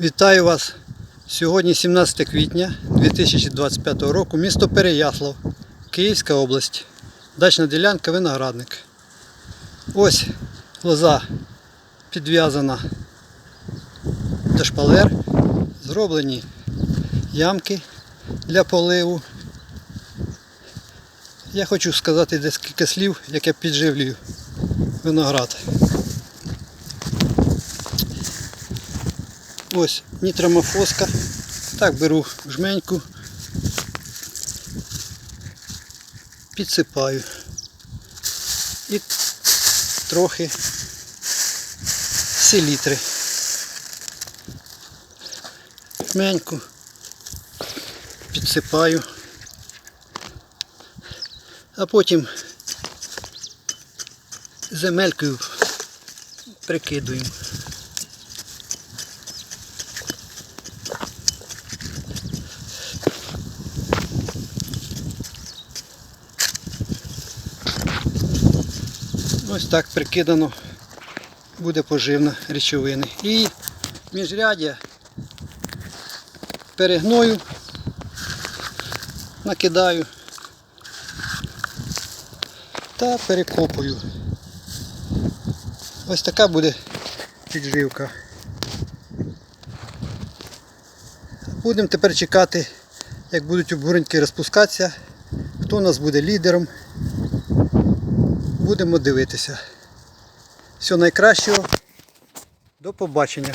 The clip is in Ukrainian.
Вітаю вас! Сьогодні 17 квітня 2025 року, місто Переяслав, Київська область. Дачна ділянка виноградник. Ось лоза підв'язана до шпалер. Зроблені ямки для поливу. Я хочу сказати декілька слів, як я підживлюю виноград. Ось нітромофоска. Так беру жменьку. Підсипаю. І трохи селітри. Жменьку. Підсипаю. А потім земелькою прикидуємо. Ось так прикидано буде поживна речовини. І міжрядя перегною, накидаю та перекопую. Ось така буде підживка. Будемо тепер чекати, як будуть обгорінки розпускатися, хто у нас буде лідером. Будемо дивитися. Всього найкращого. До побачення.